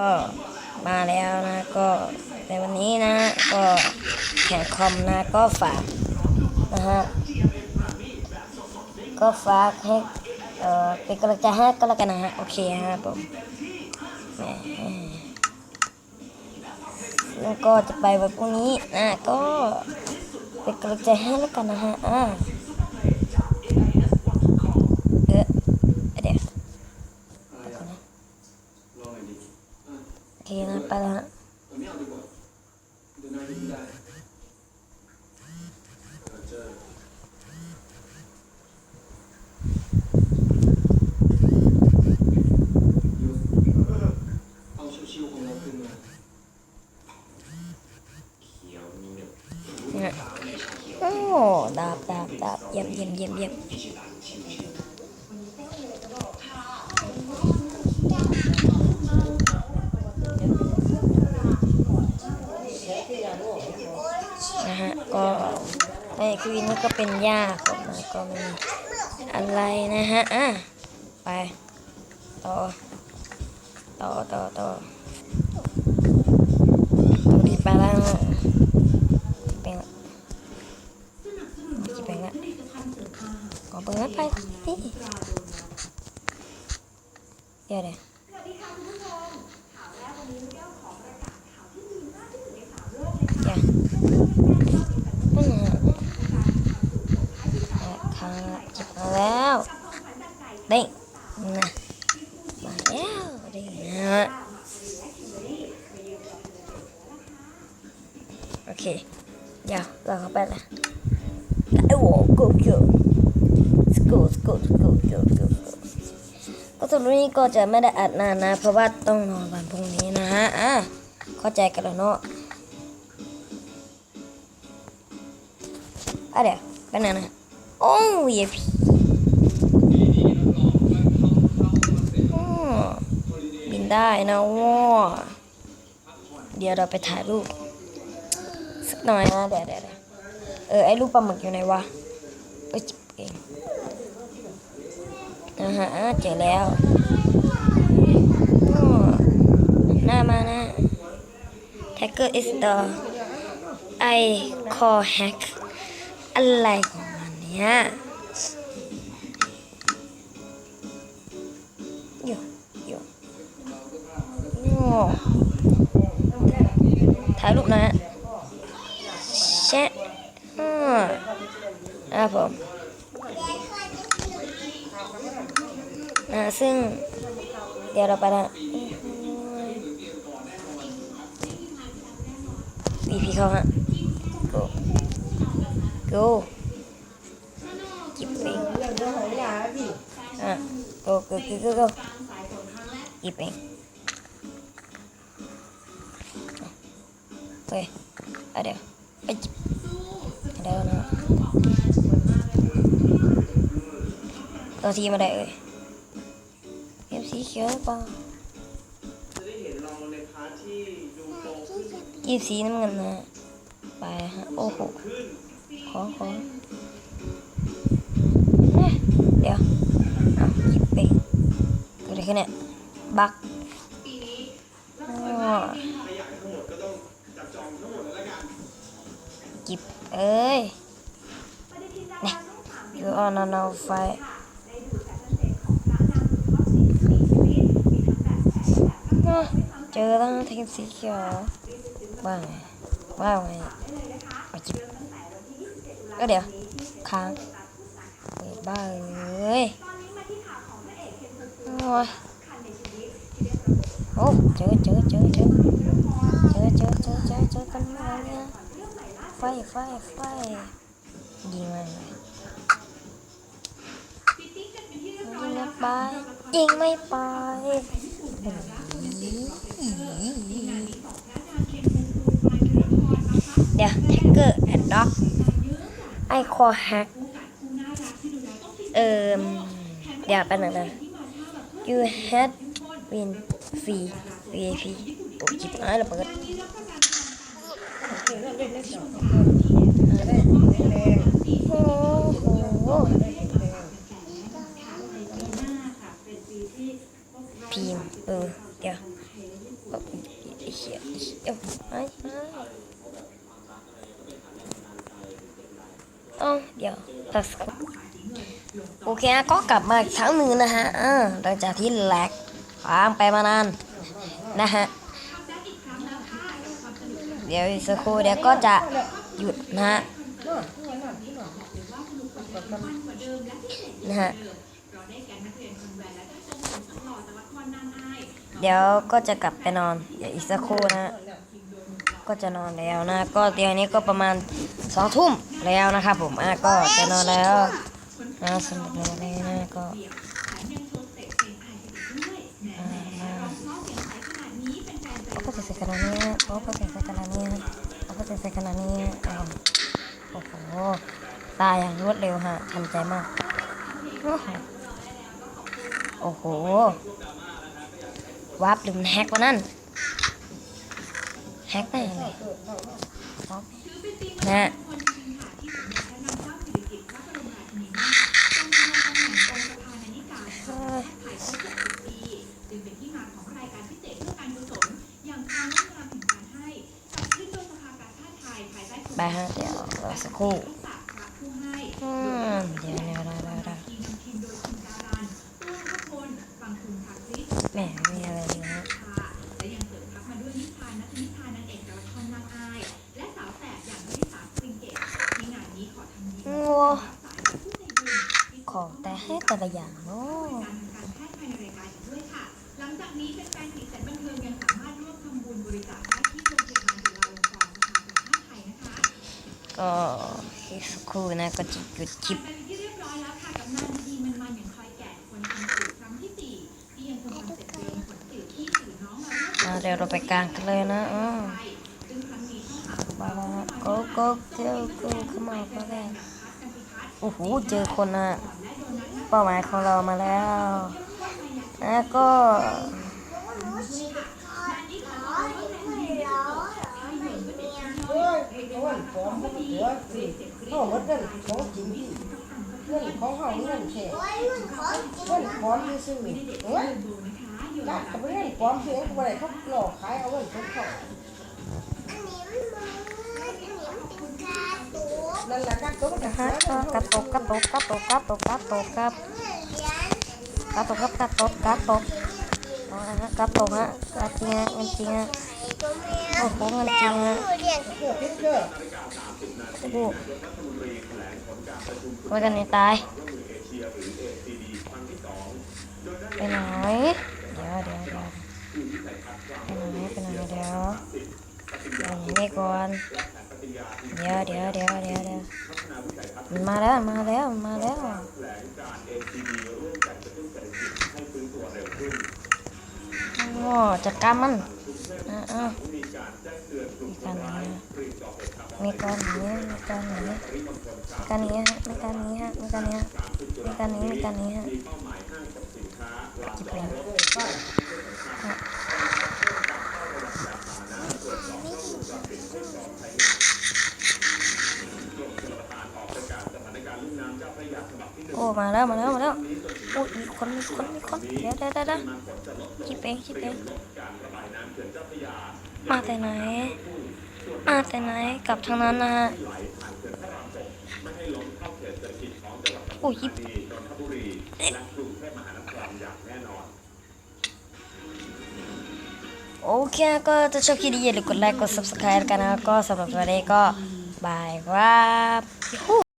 ก็มาแล้วนะก็ในวันนี้นะ ก็แข่งคอมนะก็ฝากนะฮะก็ฝากให้เอ่อเป็นกำลังใจให้ก็แล้วกันนะฮะโอเคฮะผมแหมแล้วก็จะไปวันพรุ่งนี้นะก็เป็นกำลังใจให้แล้วกันนะฮะอ่าเออเดี๋ยวเดี๋ยวก่อนนะ โอเคนะไปแล้วฮะ เอาชิวๆของเราขึ้นมาเนี่ยโอ้ดาบดาบดาบเยี่ยมเยี่ยมเยี่ยมเยี่ยมนะฮะก็ ไอ้คือนี่ก็เป็นหญ้าผมนก็ไมมีอะไรนะฮะอะไป ต่อ ต่อต่อต่อรีไปแล้วนะเป็นละจะเป็นละก็เปิดไปสิเดี๋ยวเดี๋ยว เดี๋ยวนั่ะคางละจิบมาแล้วเด้งนะมาแล้วเด้งนะโอเคเดี๋ยวเราเข้าไปละไอ้โว้กูเกูสกูสกูสกูสกูสกูก็สำหรับนี้ก็จะไม่ได้อัดนานนะ เพราะว่าต้องนอนวันพรุ่งนี้นะฮะอะเข้าใจกันแล้วเนาะอะเดี๋ยวเป็นไงนะ โอ้ยพี่อ๋อบินได้นะว้าเดี๋ยวเราไปถ่ายรูปสักหน่อยนะเดี๋ยวเดี๋ยวเออไอ้รูปปลาหมึกอยู่ไหนวะเอ้ยจิบเองนะฮะเจอแล้วอ้อหน้ามานะ Hacker is the I call hack อะไรของมัน เนี่ยอยู่อยู่โอ้ถ่ายรูปนะฮะแชะอ่าครับผมนะซึ่ง เดี๋ยวเราไปละวีพีเขาฮะ go go เรื่ององยาที่ก็กโกโกหยิบเองเฮ้ยเดี๋ยวไปเดี๋ยวนะตัวทีมาได้เลยเอฟสีเขียวป่ะยี่สีน้ำเงินนะไปฮะโอ้โหขอขอ เดี๋ยวหยิบไปเกิดอะไรขึ้นเนี่ยบักกิบเอ้ยนี่ you on a no fight เจอตั้งเทงสีเขียวบ้างว้าวไงมาจิบก็เดี๋ยวค้าง บ้าเอ้ยโอ้ยโอ้เจอเจอเจอเจอเจอเจอเจอเจอเจอกันมาเนี่ยไฟไฟไฟยิงมันยิงไม่ไปยิงไม่ไปเดี๋ยวแท็กเกอร์แอนด์ด็อกไอคอแฮก เอ่มเดี๋ยวไปบนึงนะ you had win free VIP โอ้ยจิบหายระเบิดโอ้โหพิมเออ เดี๋ยวเอ้ยเหี้ยเอ้ยเอ้ยเอ้าเดี๋ยวตัดสก โอเคนะก็กลับมาอีกครั้งหนึ่งนะฮะอ่าหลังจากที่แลกค้างไปมานานนะฮะ เดี๋ยวอีกสักครู่เดี๋ยวก็จะหยุดนะฮะนะฮะเดี๋ยวก็จะกลับไปนอนเดี๋ยวอีกสักครู่นะฮะก็จะนอนแล้วนะ ก็เดี๋ยวนี้ก็ประมาณสองทุ่มแล้วนะครับผมอะก็จะนอนแล้ว นะสำหรับวันนี้นะก็อ่าเอาก็จะใส่ขนาดนี้นะเอาก็จะใส่ขนาดนี้นะเอาก็จะใส่ขนาดนี้นะเอาโอ้โหตายอย่างรวดเร็วฮะทันใจมาก โอ้โหวาร์ปหรือมันแฮกวะนั่นแฮกได้ยังไงนะฮะเอ้ย ไปฮะ เดี๋ยวรอสักครู่อืมเดี๋ยวเดี๋ยวเดี๋ยวเดี๋ยวเดี๋ยวแหมไม่มีอะไรเลยฮะโอ้ของแต่ให้แต่ละอย่างเนาะ ก็อีกสักครู่นะก็จะหยุดคลิปมาเดี๋ยวเราไปกลางกันเลยนะอืมมาแล้วนะ go go go go come on ก็ได้โอ้โหเจอคนนะเป้าหมายของเรามาแล้วแล้วก็ เฮ้ยเอาวันพร้อ มมันหัวสิเอาหมดเงินของจริงที่เงินของเฮาเงินแท้เงินพร้อมที่ซื้อเฮ้ยจัดกับเงินพร้อมซื้อก็บ่ได้เขาหลอกขายเอาเงินสดเขานั่นแหละกระฮะหาก็กระตกกระตกกระตกกระตกกระตกครับกระตกกระตกกระตก เอาละฮะกระตกฮะกระจริงฮะเงินจริงฮะโอ้โหเงินจริงฮะเพื่อพิษเด้อโอ้โหไว้กันในตายไปไหนเดี๋ยวเดี๋ยวเดี๋ยวไปไหนไปไหนเดี๋ยวอย่างนี้ก่อนเดี๋ยวเดี๋ยวเดี๋ยวเดี๋ยวเดี๋ยวมาแล้วมาแล้วมาแล้ว โอ้จัดการมันอะอะมีการนีมีการนี้มีการนี้มีการนีฮะมีการนี้ฮะมีการนี้ฮะมีการนี้มีการนี้ฮะจิบเลยนี่ โอ้มาแล้วมาแล้วมาแล้วโอ้ยมีคนมีคนมีคนเดี๋ยวเดี๋ยวเดี๋ยวเดี๋ยวคิดเองคิดเองมาแต่ไหน มาแต่ไหนกลับทางนั้นนะฮะโอ้ยโอเคก็ถ้าชอบคลิปนี้อย่าลืมกดไลค์กด subscribe กันนะก็สำหรับวันนี้ก็บายครับยูฮู